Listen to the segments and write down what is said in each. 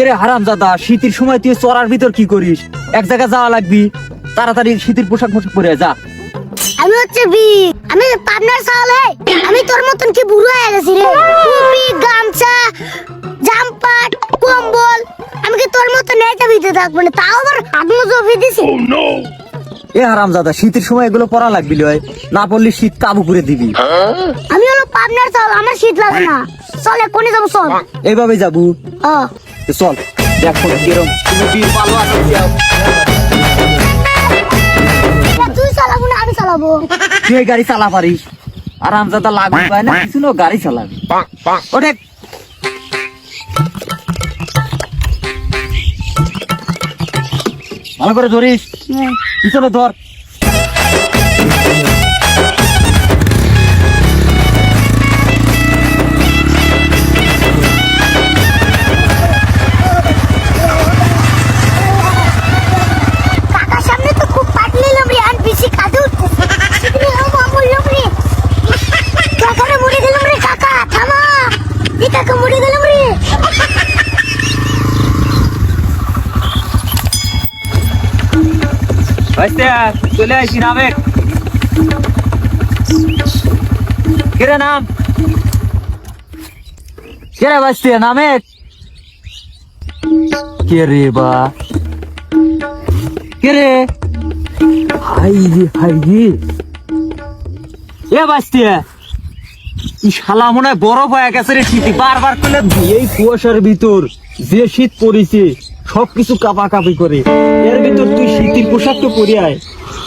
কেরে হারাম দাদা শীতের সময় তুই চড়ার ভিতর কি করিস? এক জায়গায় যাওয়া লাগবি। তাড়াতাড়ি শীতের পোশাক পোশাক পরে যা। আমি হচ্ছে বি আমি পাবনার সাল আমি তোর মতন কি বুড়ো হয়ে গেছি রে? টুপি গামছা জামপাট কম্বল আমি কি তোর মতন এটা ভিতরে থাকব না? তাও আবার আত্মজফি দিছি এ হারাম দাদা শীতের সময় এগুলো পরা লাগবি লয়। না পড়লে শীত কাবু করে দিবি। আমি হলো পাবনার সাল আমার শীত লাগে না। চলে কোনে যাব চল। এইভাবে যাব। চল দেখো কিরম। তুমি বীর পালোয়ান। তুই চালাবো না আমি চালাবো। তুই গাড়ি চালা পারিস আরাম দাদা লাগবে পায় না? কিছু না গাড়ি চালাবি। ওঠে ভালো করে ধরিস। পিছনে ধর। চলে আসি নামে কেরে নাম? কেরে ভাইস্তে নামে কে বা? কে হাই রে হাই রে। এ ভাইস্তে ই শালা মনে হয় বরফ হয়ে গেছে রে শীতে বারবার করলে এই কুয়াশার ভিতর যে শীত পড়েছে। সবকিছু কাপা কাপি করে। এর ভিতর তুই শীতের পোশাকটা পরে আয়।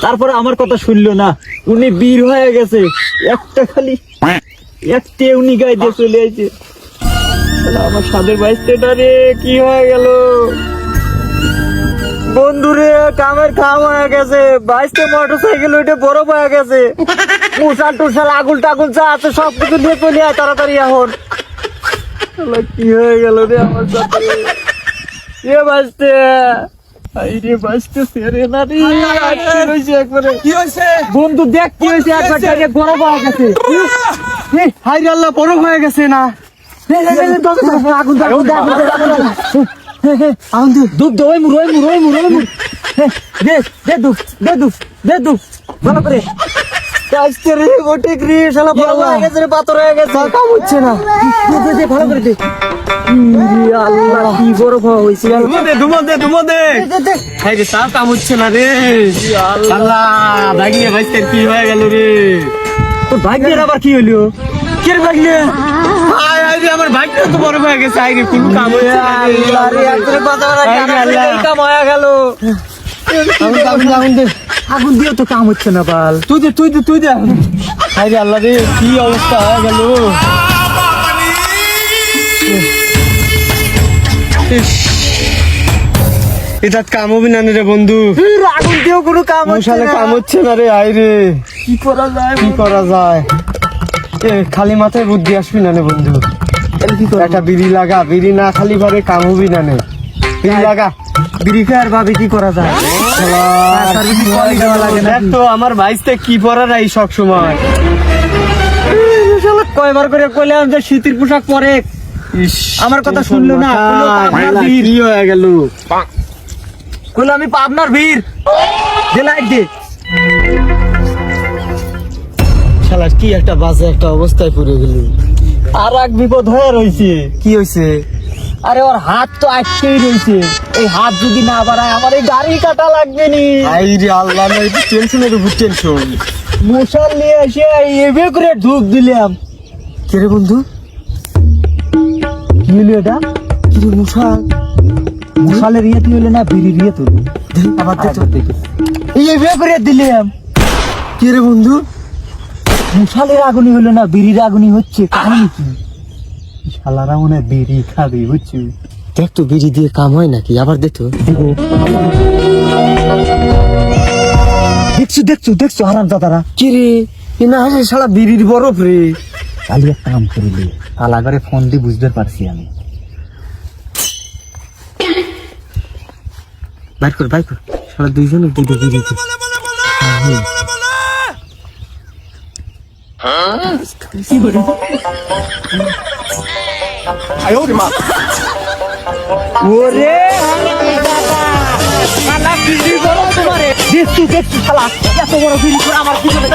তারপরে আমার কথা শুনলো না। উনি বীর হয়ে গেছে। একটা খালি একটা উনি গায়ে দিয়ে চলে আইছে। আমার সাদের বাইশটা রে, কি হয়ে গেল? বন্ধুরে, কামের খাম হয়ে গেছে। বাইশটা মোটর সাইকেল ওইটা বরফ হয়ে গেছে। মুসাল টুসাল আগুল টাগুল যা আছে সব কিছু নিয়ে চলে আয় তাড়াতাড়ি এখন। কি হয়ে গেল রে আমার সাথে এ বাঁচতে আই রে বাঁচতে সেরে না রে আটকে রইছে একবারে। কি হয়েছে? বন্ধু দেখ কি হয়েছে একবার ডাইরে গরম হয়ে গেছে। এই, হাই রে আল্লাহ বরফ হয়ে গেছে না। আগুন দে, আগুন আগুন দে, আগুন দে। হে, হে, আগুন দে, দে, দে, দে দে ভালো করে। আজকে রে, ওটে রে, শালা বরফ হয়ে গেছে রে, পাথর হয়ে গেছে। কাম হচ্ছে না। দে, দে, ভালো করে দে। আল্লাহ, কি বরফ হয়েছে। ধুমো দে ধুমো দে ধুমো দে। হাই রে তাও কাম হচ্ছে না রে আল্লাহ। ভাগিয়ে ভাইস্তে কি হয়ে গেল রে তোর ভাগ্যের আবার কি হইল কে রে ভাগিয়ে আমার ভাগ্য তো বরফ হয়ে গেছে হাই রে কোনো কাম হচ্ছে আল্লাহ রে, হয়ে গেছে, আল্লাহ। এই কাম হয়ে গেল আগুন দে, আগুন দে, আগুন দে আগুন দিয়েও তো কাম হচ্ছে না বাল। তুই দে তুই দে তুই দে। হাই রে আল্লাহ রে কি অবস্থা হয়ে গেল। এটা কাম হবে না রে বন্ধু। আগুন দিয়েও কোনো কাম হচ্ছে মশালে কাম হচ্ছে না রে আই রে। কি করা যায় কি করা যায়? খালি মাথায় বুদ্ধি আসবি না রে বন্ধু? একটা বিড়ি লাগা বিড়ি না খালি পারে কাম হবি না নে। বিড়ি লাগা। বিড়ি খাওয়ার ভাবে কি করা যায়? তো আমার কি পরার এই সব সময়? কয়বার করে কইলাম যে শীতের পোশাক পরে। আমার কথা শুনলো না, হয়ে গেল? কইলো আমি পাবনার বীর দে লাইট দে। কি একটা বাজে একটা অবস্থায় পড়ে গেল। আর এক বিপদ হয়ে রইছে। কি হয়েছে আরে ওর হাত তো আটকেই রয়েছে এই হাত যদি না বাড়ায় আমার এই গাড়ি কাটা লাগবে নি। আই রে আল্লাহ না এটা টেনশনের উপর টেনশন মশাল নিয়ে এসে এবে করে ধূপ দিলাম। কে রে বন্ধু? কি হলো এটা? কি রে মশাল? মশালের ইয়ে তুলে না? বিড়ির ইয়ে তুলে আবার দে তো। এই এবে করে দিলাম। কে রে বন্ধু? মশালের আগুনি হলো না? বিড়ির আগুনি হচ্ছে। কারণ কি? শালারা মনে বিড়ি খাবে বুঝছি দেখ তো বিড়ি দিয়ে কাম হয় নাকি আবার দে তো দেখছ দেখছ দেখছ আরাম দাদারা কি রে এ না হলে শালা বিড়ির বরফ রে কালি এক কাম করিলে কালা করে ফোন দিয়ে বুঝতে পারছি আমি বাইর কর বাইর কর শালা দুইজনে দুটো বিড়ি। ওরে শালা বিড়ি বড় তোমারে এত বড় বিড়ি করে আমার পিছনে।